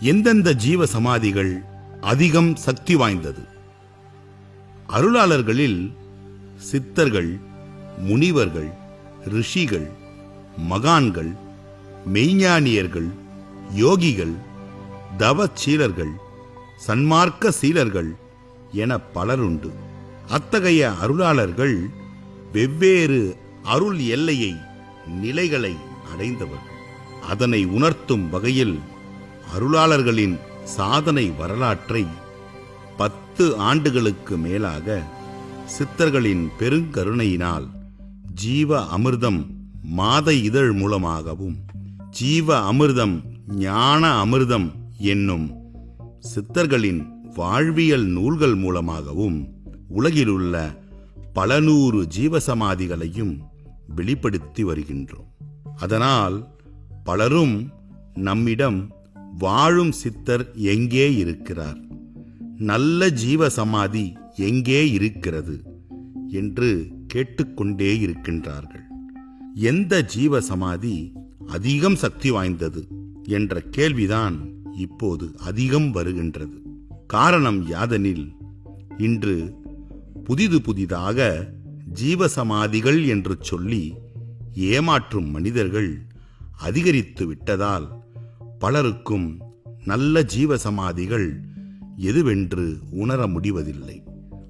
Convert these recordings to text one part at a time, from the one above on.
எந்தெந்த ஜீவ சமாதிகள் அதிகம் சக்தி வாய்ந்தது? அருளாளர்களில் சித்தர்கள் முனிவர்கள் ரிஷிகள் மகான்கள் மெய்ஞானியர்கள் யோகிகள் தவச்சீலர்கள் சன்மார்க்க சீலர்கள் என பலருண்டு அத்தகைய அருளாளர்கள் வெவ்வேறு அருள் எல்லையை நிலைகளை அடைந்தவர்கள். அதனை உணர்த்தும் வகையில் அருளாளர்களின் சாதனை வரலாற்றை பத்து ஆண்டுகளுக்கு மேலாக சித்தர்களின் பெருங்கருணையினால் ஜீவ அமிர்தம் மாத இதழ் மூலமாகவும் ஜீவ அமிர்தம் ஞான அமிர்தம் என்னும் சித்தர்களின் வாழ்வியல் நூல்கள் மூலமாகவும் உலகிலுள்ள பல நூறு ஜீவசமாதிகளையும் வெளிப்படுத்தி வருகின்றோம். அதனால் பலரும் நம்மிடம் வாழும் சித்தர் எங்கே இருக்கிறார்? நல்ல ஜீவ சமாதி எங்கே இருக்கிறது? என்று கேட்டுக்கொண்டே இருக்கின்றார்கள். எந்த ஜீவ சமாதி அதிகம் சக்தி வாய்ந்தது? என்ற கேள்விதான் இப்போது அதிகம் வருகின்றது. காரணம் யாதெனில் இன்று புதிது புதிதாக ஜீவசமாதிகள் என்று சொல்லி ஏமாற்றும் மனிதர்கள் அதிகரித்து விட்டதால் பலருக்கும் நல்ல ஜீவசமாதிகள் எதுவென்று உணர முடிவதில்லை.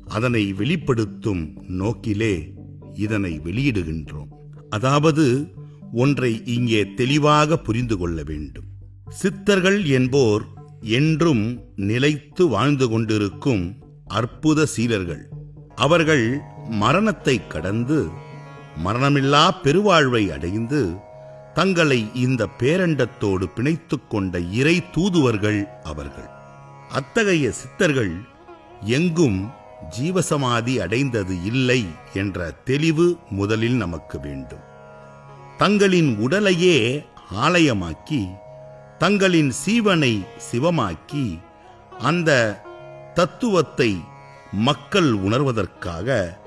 அதனை வெளிப்படுத்தும் நோக்கிலே இதனை வெளியிடுகின்றோம். அதாவது ஒன்றை இங்கே தெளிவாக புரிந்து கொள்ள வேண்டும். சித்தர்கள் என்போர் என்றும் நிலைத்து வாழ்ந்து கொண்டிருக்கும் அற்புத சீலர்கள். அவர்கள் மரணத்தை கடந்து மரணமில்லா பெருவாழ்வை அடைந்து தங்களை இந்த பேரண்டத்தோடு பிணைத்துக் கொண்ட இறை தூதுவர்கள் அவர்கள். அத்தகைய சித்தர்கள் எங்கும் ஜீவசமாதி அடைந்தது இல்லை என்ற தெளிவு முதலில் நமக்கு வேண்டும். தங்களின் உடலையே ஆலயமாக்கி தங்களின் சீவனை சிவமாக்கி அந்த தத்துவத்தை மக்கள் உணர்வதற்காக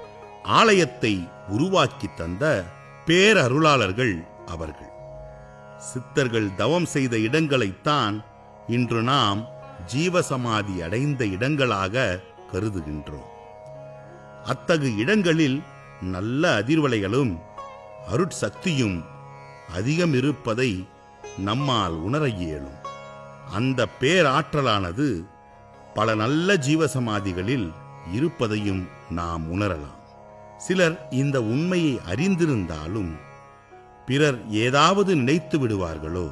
ஆலயத்தை உருவாக்கி தந்த பேரருளாளர்கள் அவர்கள். சித்தர்கள் தவம் செய்த இடங்களைத்தான் இன்று நாம் ஜீவசமாதி அடைந்த இடங்களாக கருதுகின்றோம். அத்தகு இடங்களில் நல்ல அதிர்வலைகளும் அருட்சக்தியும் அதிகம் இருப்பதை நம்மால் உணர இயலும். அந்த பேராற்றலானது பல நல்ல ஜீவசமாதிகளில் இருப்பதையும் நாம் உணரலாம். சிலர் இந்த உண்மையை அறிந்திருந்தாலும் பிறர் ஏதாவது நினைத்து விடுவார்களோ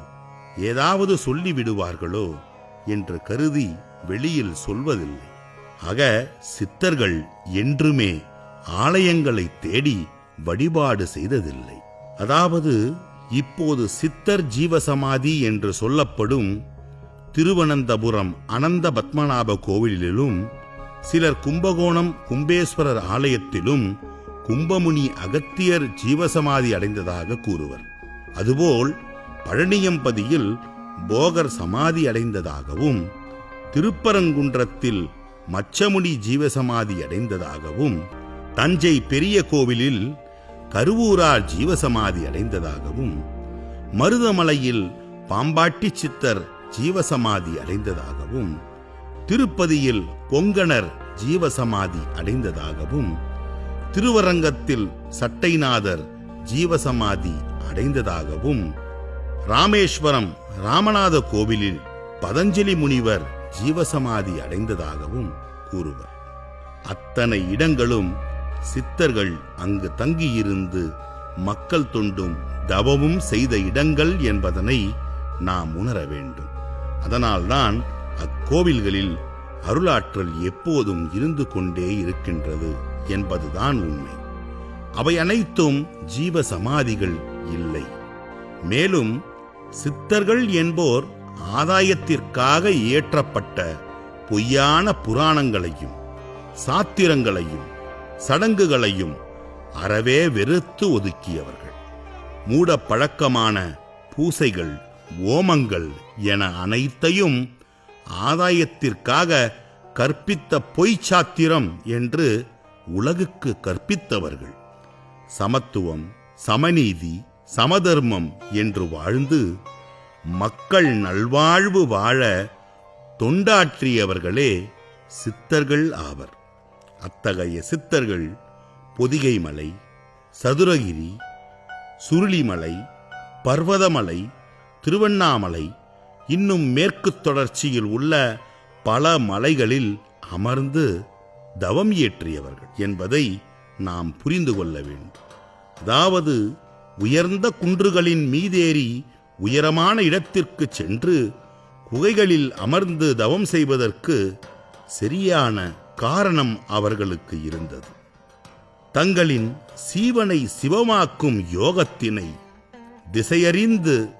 ஏதாவது சொல்லி விடுவார்களோ என்று கருதி வெளியில் சொல்வதில்லை. ஆக சித்தர்கள் என்றுமே ஆலயங்களை தேடி வழிபாடு செய்ததில்லை. அதாவது இப்போது சித்தர் ஜீவசமாதி என்று சொல்லப்படும் திருவனந்தபுரம் அனந்த பத்மநாப கோவிலிலும் சிலர் கும்பகோணம் கும்பேஸ்வரர் ஆலயத்திலும் கும்பமுனி அகத்தியர் ஜீவசமாதி அடைந்ததாக கூறுவர். அதுபோல் பழனியம்பதியில் போகர் சமாதி அடைந்ததாகவும் திருப்பரங்குன்றத்தில் மச்சமுனி ஜீவசமாதி அடைந்ததாகவும் தஞ்சை பெரிய கோவிலில் கருவூரார் ஜீவசமாதி அடைந்ததாகவும் மருதமலையில் பாம்பாட்டி சித்தர் ஜீவசமாதி அடைந்ததாகவும் திருப்பதியில் கொங்கணர் ஜீவசமாதி அடைந்ததாகவும் திருவரங்கத்தில் சட்டைநாதர் ஜீவசமாதி அடைந்ததாகவும் ராமேஸ்வரம் ராமநாத கோவிலில் பதஞ்சலி முனிவர் ஜீவசமாதி அடைந்ததாகவும் கூறுவர். அத்தனை இடங்களும் சித்தர்கள் அங்கு தங்கியிருந்து மக்கள் தொண்டும் தவமும் செய்த இடங்கள் என்பதனை நாம் உணர வேண்டும். அதனால்தான் அக்கோவில்களில் அருளாற்றல் எப்போதும் இருந்து கொண்டே இருக்கின்றது. என்பதுதான் உண்மை. அவை அனைத்தும் ஜீவ சமாதிகள் இல்லை. மேலும் சித்தர்கள் என்போர் ஆதாயத்திற்காக இயற்றப்பட்ட பொய்யான புராணங்களையும் சாத்திரங்களையும் சடங்குகளையும் அறவே வெறுத்து ஒதுக்கியவர்கள். மூட பழக்கமான பூசைகள் ஓமங்கள் என அனைத்தையும் ஆதாயத்திற்காக கற்பித்த பொய்ச் சாத்திரம் என்று உலகுக்கு கற்பித்தவர்கள். சமத்துவம் சமநீதி சமதர்மம் என்று வாழ்ந்து மக்கள் நல்வாழ்வு வாழ தொண்டாற்றியவர்களே சித்தர்கள் ஆவர். அத்தகைய சித்தர்கள் பொதிகை மலை சதுரகிரி சுருளிமலை பர்வதமலை திருவண்ணாமலை இன்னும் மேற்குத் தொடர்ச்சியில் உள்ள பல மலைகளில் அமர்ந்து தவம் இயற்றியவர்கள் என்பதை நாம் புரிந்து கொள்ள வேண்டும். அதாவது உயர்ந்த குன்றுகளின் மீதேறி உயரமான இடத்திற்கு சென்று குகைகளில் அமர்ந்து தவம் செய்வதற்கு சரியான காரணம் அவர்களுக்கு இருந்தது. தங்களின் சீவனை சிவமாக்கும் யோகத்தினை திசையறிந்து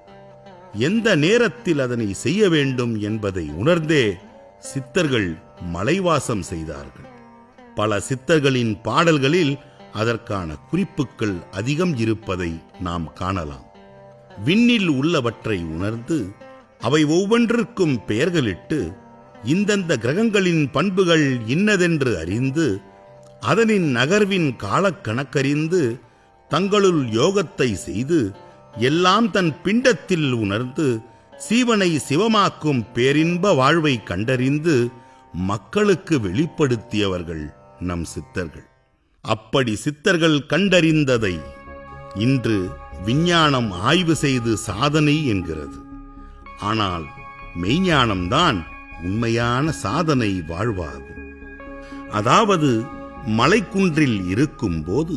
எந்த நேரத்தில் அதனை செய்ய வேண்டும் என்பதை உணர்ந்தே சித்தர்கள் மலைவாசம் செய்தார்கள். பல சித்தர்களின் பாடல்களில் அதற்கான குறிப்புகள் அதிகம் இருப்பதை நாம் காணலாம். விண்ணில் உள்ளவற்றை உணர்ந்து அவை ஒவ்வொன்றிற்கும் பெயர்களிட்டு இந்தந்த கிரகங்களின் பண்புகள் இன்னதென்று அறிந்து அதனின் நகர்வின் காலக்கணக்கறிந்து தங்களுள் யோகத்தை செய்து எல்லாம் தன் பிண்டத்தில் உணர்ந்து சீவனை சிவமாக்கும் பேரின்ப வாழ்வை கண்டறிந்து மக்களுக்கு வெளிப்படுத்தியவர்கள் நம் சித்தர்கள். அப்படி சித்தர்கள் கண்டறிந்ததை இன்று விஞ்ஞானம் ஆய்வு செய்து சாதனை என்கிறது. ஆனால் மெய்ஞானம்தான் உண்மையான சாதனை வாழ்வாகும். அதாவது மலைக்குன்றில் இருக்கும்போது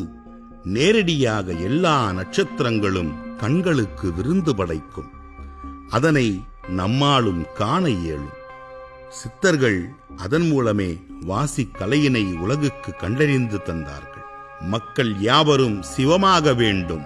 நேரடியாக எல்லா நட்சத்திரங்களும் கண்களுக்கு விருந்து படைக்கும். அதனை நம்மாலும் காண இயலும். சித்தர்கள் அதன் மூலமே வாசிக் கலையினை உலகுக்கு கண்டறிந்து தந்தார்கள். மக்கள் யாவரும் சிவமாக வேண்டும்.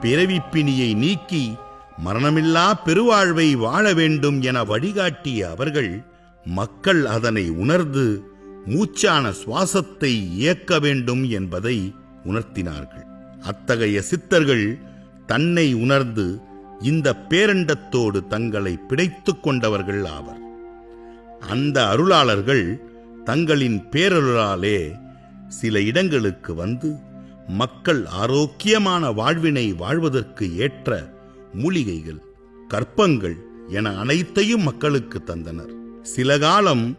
பிறவிப்பிணியை நீக்கி மரணமில்லா பெருவாழ்வை வாழ வேண்டும் என வழிகாட்டிய அவர்கள் மக்கள் அதனை உணர்ந்து மூச்சான சுவாசத்தை இயக்க வேண்டும் என்பதை உணர்த்தினார்கள். அத்தகைய சித்தர்கள் தன்னை உணர்ந்து இந்த பேரண்டத்தோடு தங்களை பிடைத்துக் கொண்டவர்கள் ஆவர். அந்த அருளாளர்கள் தங்களின் பேரருளாலே சில இடங்களுக்கு வந்து மக்கள் ஆரோக்கியமான வாழ்வினை வாழ்வதற்கு ஏற்ற மூலிகைகள் கற்பங்கள் என அனைத்தையும் மக்களுக்கு தந்தனர். சில காலம்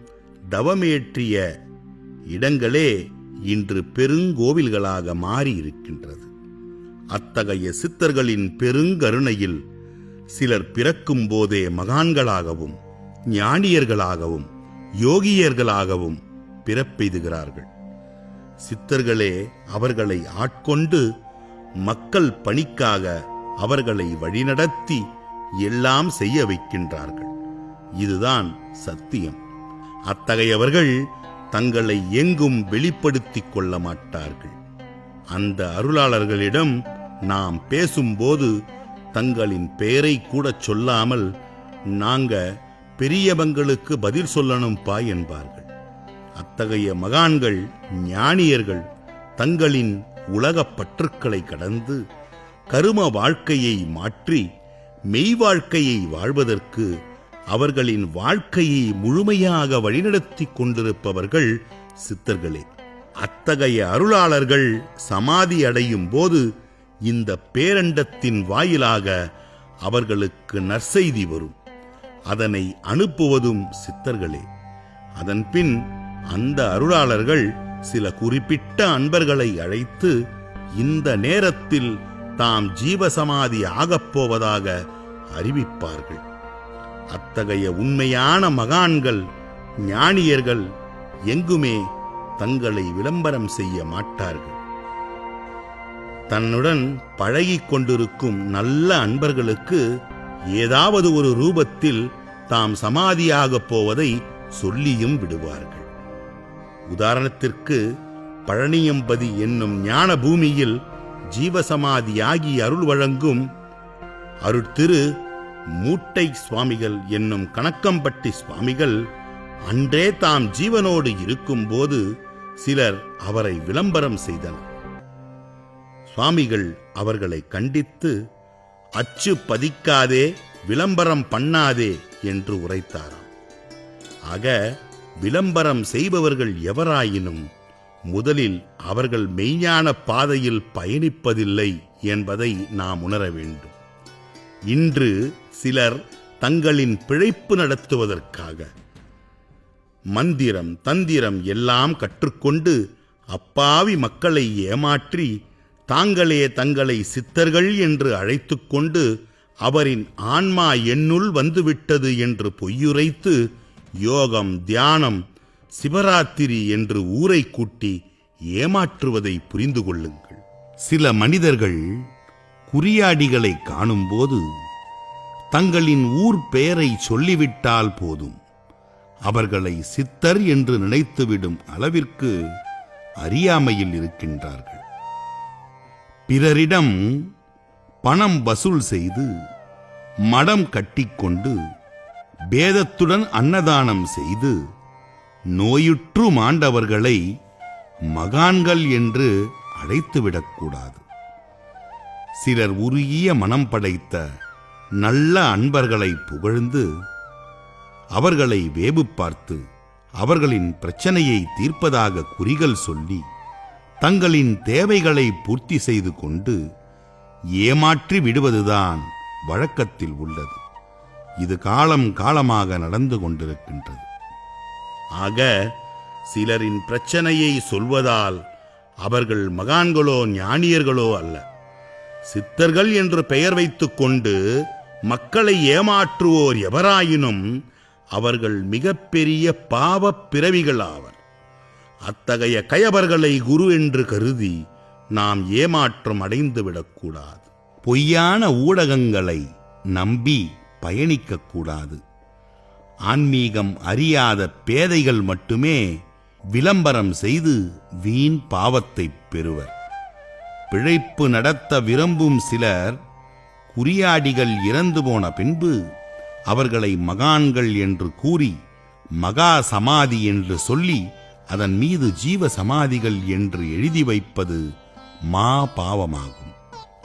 தவமேற்றிய இடங்களே இன்று பெருங்கோவில்களாக மாறி இருக்கின்றது அத்தகைய சித்தர்களின் பெருங்கருணையில் சிலர் பிறக்கும் போதே மகான்களாகவும் ஞானியர்களாகவும் யோகியர்களாகவும் பிறப்பெய்துகிறார்கள். சித்தர்களே அவர்களை ஆட்கொண்டு மக்கள் பணிக்காக அவர்களை வழிநடத்தி எல்லாம் செய்ய வைக்கின்றார்கள். இதுதான் சத்தியம். அத்தகையவர்கள் தங்களை எங்கும் வெளிப்படுத்திக் கொள்ள மாட்டார்கள். அந்த அருளாளர்களிடம் நாம் பேசும்போது தங்களின் பெயரை கூட சொல்லாமல் நாங்கள் பெரியவங்களுக்கு பதில் சொல்லணும்பா என்பார்கள். அத்தகைய மகான்கள் ஞானியர்கள் தங்களின் உலகப் பற்றுக்களை கடந்து கரும வாழ்க்கையை மாற்றி மெய் வாழ்க்கையை வாழ்வதற்கு அவர்களின் வாழ்க்கையை முழுமையாக வழிநடத்திக் கொண்டிருப்பவர்கள் சித்தர்களே. அத்தகைய அருளாளர்கள் சமாதி அடையும் போது இந்த பேரண்டத்தின் வாயிலாக அவர்களுக்கு நற்செய்தி வரும். அதனை அனுப்புவதும் சித்தர்களே. அதன்பின் அந்த அருளாளர்கள் சில குறிப்பிட்ட அன்பர்களை அழைத்து இந்த நேரத்தில் தாம் ஜீவசமாதி ஆகப் போவதாக அறிவிப்பார்கள். அத்தகைய உண்மையான மகான்கள் ஞானியர்கள் எங்குமே தங்களை விளம்பரம் செய்ய மாட்டார்கள். தன்னுடன் பழகிக் கொண்டிருக்கும் நல்ல அன்பர்களுக்கு ஏதாவது ஒரு ரூபத்தில் தாம் சமாதியாகப் போவதை சொல்லியும் விடுவார்கள். உதாரணத்திற்கு பழனியம்பதி என்னும் ஞான பூமியில் ஜீவசமாதியாகி அருள் வழங்கும் அருட்திரு மூட்டை சுவாமிகள் என்னும் கணக்கம்பட்டி சுவாமிகள் அன்றே தாம் ஜீவனோடு இருக்கும்போது சிலர் அவரை விளம்பரம் செய்தனர். சுவாமிகள் அவர்களை கண்டித்து அச்சு பதிக்காதே விளம்பரம் பண்ணாதே என்று உரைத்தாராம். ஆக விளம்பரம் செய்பவர்கள் எவராயினும் முதலில் அவர்கள் மெய்ஞான பாதையில் பயணிப்பதில்லை என்பதை நாம் உணர வேண்டும். இன்று சிலர் தங்களின் பிழைப்பு நடத்துவதற்காக மந்திரம் தந்திரம் எல்லாம் கற்றுக்கொண்டு அப்பாவி மக்களை ஏமாற்றி தாங்களே தங்களை சித்தர்கள் என்று அழைத்துக்கொண்டு அவரின் ஆன்மா என்னுள் வந்துவிட்டது என்று பொய்யுரைத்து யோகம் தியானம் சிவராத்திரி என்று ஊரை கூட்டி ஏமாற்றுவதை புரிந்து கொள்ளுங்கள். சில மனிதர்கள் குறியாடிகளை காணும்போது தங்களின் ஊர் பெயரை சொல்லிவிட்டால் போதும். அவர்களை சித்தர் என்று நினைத்துவிடும் அளவிற்கு அறியாமையில் இருக்கின்றார்கள். பிறரிடம் பணம் வசூல் செய்து மடம் கட்டிக்கொண்டு பேதத்துடன் அன்னதானம் செய்து நோயுற்று மாண்டவர்களை மகான்கள் என்று அழைத்துவிடக்கூடாது சிலர் உருகிய மனம் படைத்த நல்ல அன்பர்களை புகழ்ந்து அவர்களை வேவு பார்த்து அவர்களின் பிரச்சனையை தீர்ப்பதாக குறிகள் சொல்லி தங்களின் தேவைகளை பூர்த்தி செய்து கொண்டு ஏமாற்றி விடுவதுதான் வழக்கத்தில் உள்ளது. இது காலம் காலமாக நடந்து கொண்டிருக்கின்றது. ஆக சிலரின் பிரச்சனையை சொல்வதால் அவர்கள் மகான்களோ ஞானியர்களோ அல்ல. சித்தர்கள் என்று பெயர் வைத்துக்கொண்டு மக்களை ஏமாற்றுவோர் எவராயினும் அவர்கள் மிகப்பெரிய பாவப் பிறவிகள் ஆவர் அத்தகைய கயவர்களை குரு என்று கருதி நாம் ஏமாற்றம் அடைந்துவிடக்கூடாது பொய்யான ஊடகங்களை நம்பி பயணிக்கக்கூடாது ஆன்மீகம் அறியாத பேதைகள் மட்டுமே விளம்பரம் செய்து வீண் பாவத்தைப் பெறுவர். பிழைப்பு நடத்த விரும்பும் சிலர் குறியாடிகள் இறந்து போன பின்பு அவர்களை மகான்கள் என்று கூறி மகா சமாதி என்று சொல்லி அதன் மீது ஜீவ சமாதிகள் என்று எழுதி வைப்பது மா பாவமாகும்.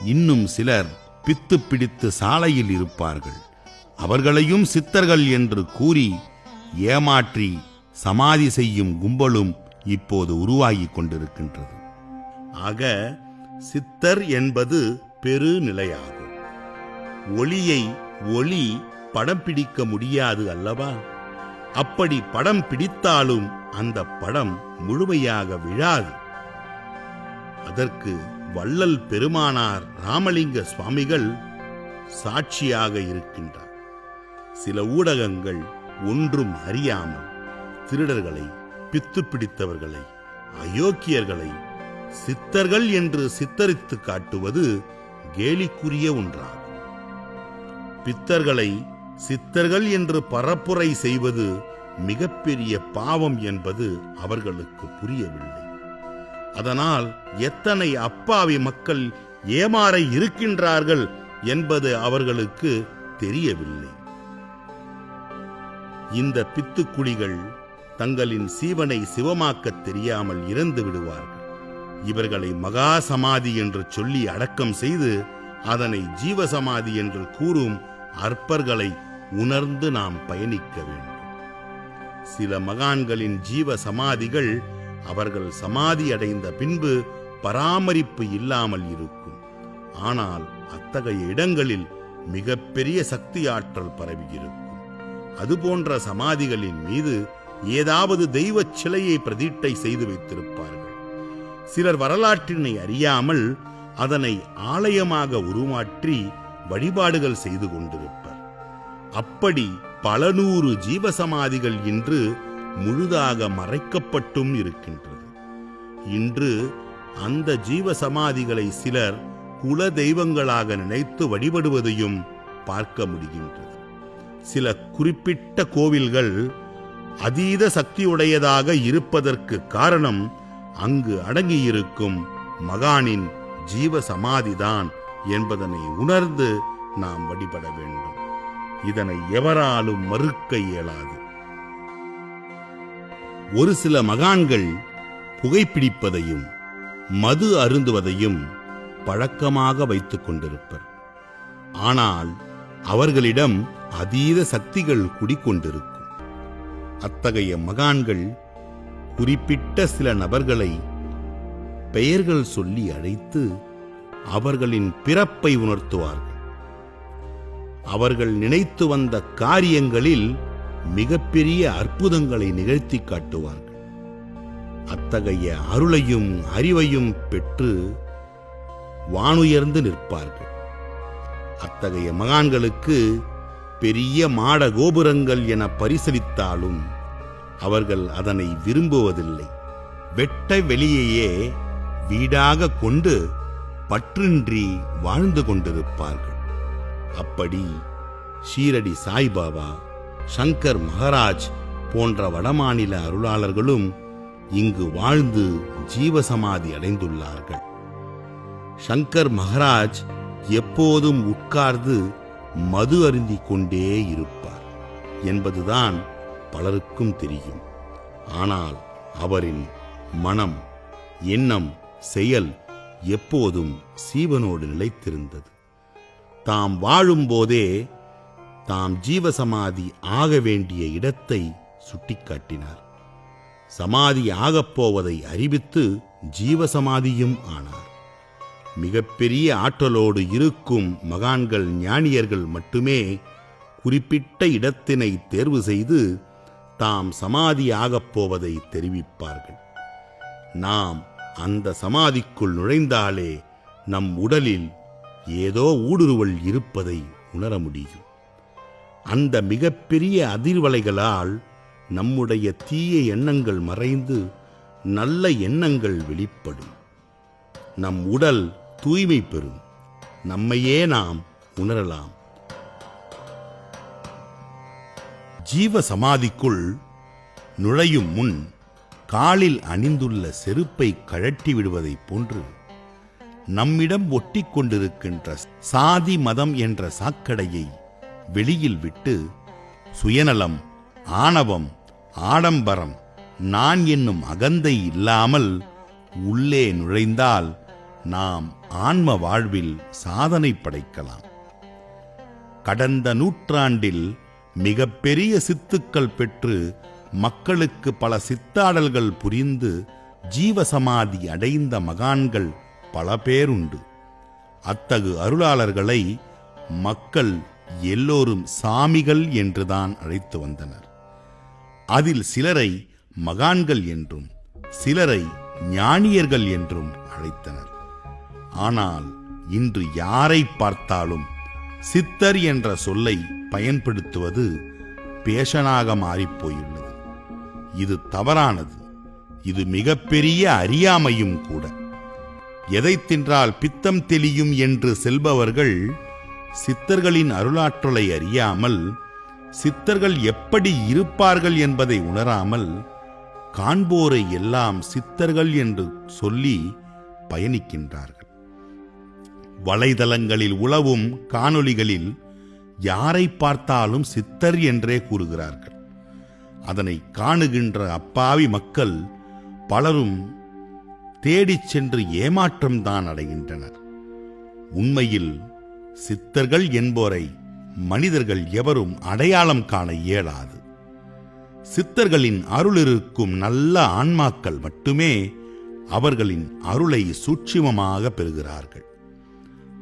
இன்னும் சிலர் பித்து பிடித்து சாலையில் இருப்பார்கள். அவர்களையும் சித்தர்கள் என்று கூறி ஏமாற்றி சமாதி செய்யும் கும்பலும் இப்போது உருவாகிக் கொண்டிருக்கின்றது. ஆக சித்தர் என்பது பெருநிலையாகும். ஒளியை ஒளி படம் பிடிக்க முடியாது அல்லவா? அப்படி படம் பிடித்தாலும் அந்த படம் முழுமையாக விழாது. அதற்கு வள்ளல் பெருமானார் ராமலிங்க சுவாமிகள் சாட்சியாக இருக்கின்றார். சில ஊடகங்கள் ஒன்றும் அறியாமல் திருடர்களை பித்து பிடித்தவர்களை அயோக்கியர்களை சித்தர்கள் என்று சித்தரித்து காட்டுவது கேலிக்குரிய ஒன்றாகும். பித்தர்களை சித்தர்கள் என்று பரப்புரை செய்வது மிகப்பெரிய பாவம் என்பது அவர்களுக்கு புரியவில்லை. அதனால் எத்தனை அப்பாவி மக்கள் ஏமாற இருக்கின்றார்கள் என்பது அவர்களுக்கு தெரியவில்லை. இந்த பித்துக்குடிகள் தங்களின் சீவனை சிவமாக்க தெரியாமல் இறந்து விடுவார்கள். இவர்களை மகா சமாதி என்று சொல்லி அடக்கம் செய்து அதனை ஜீவசமாதி என்று கூறும் அற்பர்களை உணர்ந்து நாம் பயணிக்க வேண்டும். சில மகான்களின் ஜீவ சமாதிகள் அவர்கள் சமாதி அடைந்த பின்பு பராமரிப்பு இல்லாமல் இருக்கும். ஆனால் அத்தகைய இடங்களில் மிகப்பெரிய சக்தி ஆற்றல் பரவியிருக்கும் அதுபோன்ற சமாதிகளின் மீது ஏதாவது தெய்வ சிலையை பிரதிட்டை செய்து வைத்திருப்பார்கள். சிலர் வரலாற்றினை அறியாமல் அதனை ஆலயமாக உருமாற்றி வழிபாடுகள் செய்து கொண்டிருப்பர். அப்படி பல நூறு ஜீவசமாதிகள் இன்று முழுதாக மறைக்கப்பட்டும் இருக்கின்றது. இன்று அந்த ஜீவசமாதிகளை சிலர் குல தெய்வங்களாக நினைத்து வழிபடுவதையும் பார்க்க முடிகின்றது. சில குறிப்பிட்ட கோவில்கள் அதீத சக்தியுடையதாக இருப்பதற்கு காரணம் அங்கு அடங்கியிருக்கும் மகானின் ஜீவ சமாதிதான் என்பதனை உணர்ந்து நாம் வழிபட வேண்டும். இதனை எவராலும் மறுக்க இயலாது. ஒரு சில மகான்கள் புகைப்பிடிப்பதையும் மது அருந்துவதையும் பழக்கமாக வைத்துக் கொண்டிருப்பர். ஆனால் அவர்களிடம் அதீத சக்திகள் குடிக்கொண்டிருக்கும் அத்தகைய மகான்கள் குறிப்பிட்ட சில நபர்களை பெயர்கள் சொல்லி அழைத்து அவர்களின் பிறப்பை உணர்த்துவார்கள். அவர்கள் நினைத்து வந்த காரியங்களில் மிகப்பெரிய அற்புதங்களை நிகழ்த்தி காட்டுவார்கள். அத்தகைய அருளையும் அறிவையும் பெற்று வானுயர்ந்து நிற்பார்கள். அத்தகைய மகான்களுக்கு பெரிய மாட கோபுரங்கள் என பரிசலித்தாலும் அவர்கள் அதனை விரும்புவதில்லை. வெட்ட வெளியேயே வீடாக கொண்டு பற்றின்றி வாழ்ந்து கொண்டிருப்பார்கள். அப்படி ஷீரடி சாய்பாபா சங்கர் மகாராஜ் போன்ற வடமாநில அருளாளர்களும் இங்கு வாழ்ந்து ஜீவசமாதி அடைந்துள்ளார்கள். சங்கர் மகாராஜ் எப்போதும் உட்கார்ந்து மது அருந்திக் கொண்டே இருப்பார் என்பதுதான் பலருக்கும் தெரியும். ஆனால் அவரின் மனம் எண்ணம் செயல் எப்போதும் சீவனோடு நிலைத்திருந்தது. தாம் வாழும்போதே தாம் ஜீவசமாதி ஆக வேண்டிய இடத்தை சுட்டிக்காட்டினார். சமாதி ஆகப்போவதை அறிவித்து ஜீவசமாதியும் ஆனார். மிகப்பெரிய ஆற்றலோடு இருக்கும் மகான்கள் ஞானியர்கள் மட்டுமே குறிப்பிட்ட இடத்தினை தேர்வு செய்து தாம் சமாதி ஆகப்போவதை தெரிவிப்பார்கள். நாம் அந்த சமாதிக்குள் நுழைந்தாலே நம் உடலில் ஏதோ ஊடுருவல் இருப்பதை உணர முடியும். அந்த மிகப்பெரிய அதிர்வலைகளால் நம்முடைய தீய எண்ணங்கள் மறைந்து நல்ல எண்ணங்கள் வெளிப்படும். நம் உடல் தூய்மை பெறும். நம்மையே நாம் உணரலாம். ஜீவ சமாதிக்குள் நுழையும் முன் காலில் அணிந்துள்ள செருப்பை கழட்டி விடுவதைப் போன்று நம்மிடம் ஒட்டி கொண்டிருக்கின்ற சாதி மதம் என்ற சாக்கடையை வெளியில் விட்டு சுயநலம் ஆணவம் ஆடம்பரம் நான் என்னும் அகந்தை இல்லாமல் உள்ளே நுழைந்தால் நாம் ஆன்ம வாழ்வில் சாதனை படைக்கலாம். கடந்த நூற்றாண்டில் மிகப்பெரிய சித்துக்கள் பெற்று மக்களுக்கு பல சித்தாடல்கள் புரிந்து ஜீவசமாதி அடைந்த மகான்கள் பல பேருண்டு. அத்தகு அருளாளர்களை மக்கள் எல்லோரும் சாமிகள் என்றுதான் அழைத்து வந்தனர். அதில் சிலரை மகான்கள் என்றும் சிலரை ஞானியர்கள் என்றும் அழைத்தனர். ஆனால் இன்று யாரை பார்த்தாலும் சித்தர் என்ற சொல்லை பயன்படுத்துவது பேஷனாக மாறிப்போயுள்ளது இது தவறானது. இது மிகப்பெரிய அறியாமையும் கூட. எதை தின்றால் பித்தம் தெளியும் என்று செல்பவர்கள் சித்தர்களின் அருளாற்றலை அறியாமல் சித்தர்கள் எப்படி இருப்பார்கள் என்பதை உணராமல் காண்போரை எல்லாம் சித்தர்கள் என்று சொல்லி பயணிக்கின்றார்கள். வலைதளங்களில் உளவும் காணொளிகளில் யாரை பார்த்தாலும் சித்தர் என்றே கூறுகிறார்கள். அதனை காணுகின்ற அப்பாவி மக்கள் பலரும் தேடிச் சென்று ஏமாற்றம்தான் அடைகின்றனர். உண்மையில் சித்தர்கள் என்போரை மனிதர்கள் எவரும் அடையாளம் காண இயலாது. சித்தர்களின் அருள் இருக்கும் நல்ல ஆன்மாக்கள் மட்டுமே அவர்களின் அருளை சூட்சிமமாக பெறுகிறார்கள்.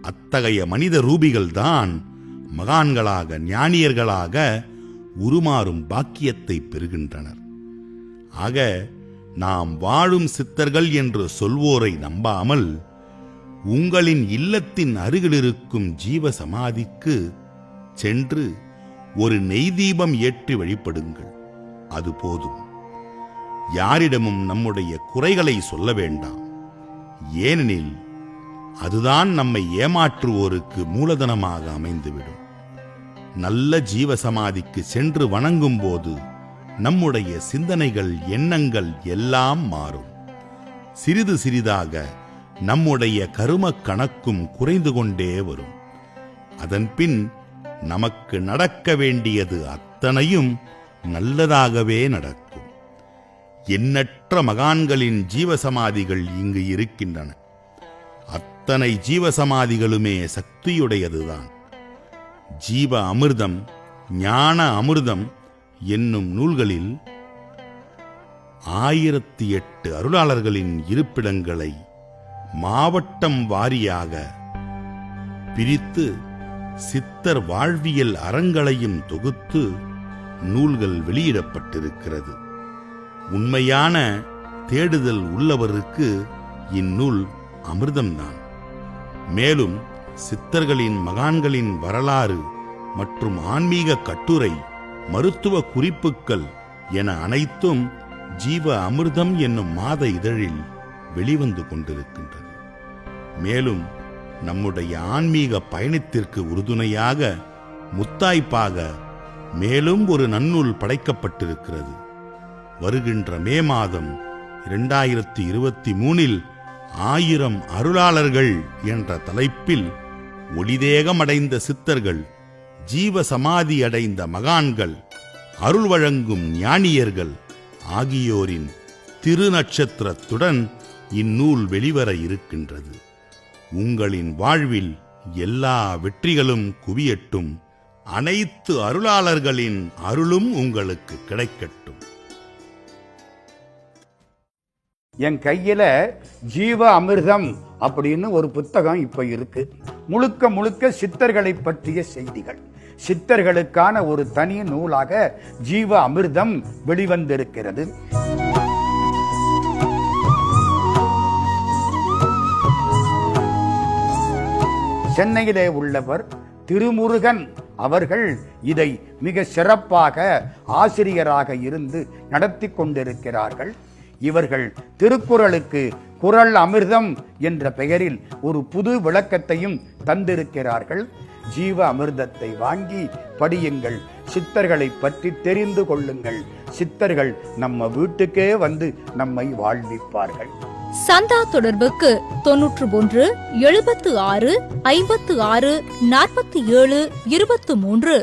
அத்தகைய மனித ரூபிகள்தான் மகான்களாக ஞானியர்களாக உருமாறும் பாக்கியத்தை பெறுகின்றனர். ஆக நாம் வாழும் சித்தர்கள் என்று சொல்வோரை நம்பாமல் உங்களின் இல்லத்தின் அருகிலிருக்கும் ஜீவ சமாதிக்கு சென்று ஒரு நெய் தீபம் ஏற்றி வழிபடுங்கள். அது போதும். யாரிடமும் நம்முடைய குறைகளை சொல்ல வேண்டாம். ஏனெனில் அதுதான் நம்மை ஏமாற்றுவோருக்கு மூலதனமாக அமைந்துவிடும். நல்ல ஜீவசமாதிக்கு சென்று வணங்கும் போது நம்முடைய சிந்தனைகள் எண்ணங்கள் எல்லாம் மாறும். சிறிது சிறிதாக நம்முடைய கருமக் கணக்கும் குறைந்து கொண்டே வரும். அதன்பின் நமக்கு நடக்க வேண்டியது அத்தனையும் நல்லதாகவே நடக்கும். எண்ணற்ற மகான்களின் ஜீவசமாதிகள் இங்கு இருக்கின்றன. அத்தனை ஜீவசமாதிகளுமே சக்தியுடையதுதான். ஜீவ அமிர்தம் ஞான அமிர்தம் என்னும் நூல்களில் ஆயிரத்தி எட்டு அருளாளர்களின் இருப்பிடங்களை மாவட்டம் வாரியாக பிரித்து சித்தர் வாழ்வியல் அறங்களையும் தொகுத்து நூல்கள் வெளியிடப்பட்டிருக்கிறது. உண்மையான தேடுதல் உள்ளவருக்கு இந்நூல் அமிர்தம்தான். மேலும் சித்தர்களின் மகான்களின் வரலாறு மற்றும் ஆன்மீக கட்டுரை மருத்துவ குறிப்புகள் என அனைத்தும் ஜீவ அமிர்தம் என்னும் மாத இதழில் வெளிவந்து கொண்டிருக்கின்றது. மேலும் நம்முடைய ஆன்மீக பயணத்திற்கு உறுதுணையாக முத்தாய்ப்பாக மேலும் ஒரு நன்னூல் படைக்கப்பட்டிருக்கிறது. வருகின்ற மே மாதம் இரண்டாயிரத்தி இருபத்தி மூணில் ஆயிரம் அருளாளர்கள் என்ற தலைப்பில் ஒளிதேகமடைந்த சித்தர்கள் ஜீவ சமாதி அடைந்த மகான்கள் அருள் வழங்கும் ஞானியர்கள் ஆகியோரின் திருநட்சத்திரத்துடன் இந்நூல் வெளிவர இருக்கின்றது. உங்களின் வாழ்வில் எல்லா வெற்றிகளும் குவியட்டும். அனைத்து அருளாளர்களின் அருளும் உங்களுக்கு கிடைக்கட்டும். என் கையில ஜீவ அமிர்தம் அப்படின்னு ஒரு புத்தகம் இப்ப இருக்கு. முழுக்க முழுக்க சித்தர்களை பற்றிய செய்திகள். சித்தர்களுக்கான ஒரு தனி நூலாக ஜீவ அமிர்தம் வெளிவந்திருக்கிறது. சென்னையிலே உள்ளவர் திருமுருகன் அவர்கள் இதை மிக சிறப்பாக ஆசிரியராக இருந்து நடத்தி கொண்டிருக்கிறார்கள். இவர்கள் திருக்குறளுக்கு குரல் அமிர்தம் என்ற பெயரில் ஒரு புது விளக்கத்தையும் தந்திருக்கிறார்கள். ஜீவ அமிர்தத்தை வாங்கி படியுங்கள். சித்தர்களை பற்றி தெரிந்து கொள்ளுங்கள். சித்தர்கள் நம்ம வீட்டுக்கே வந்து நம்மை வாழ்விப்பார்கள். சந்தா தொடர்புக்கு தொன்னூற்று ஒன்று எழுபத்து ஆறு ஐம்பத்து ஆறு நாற்பத்தி ஏழு இருபத்து மூன்று.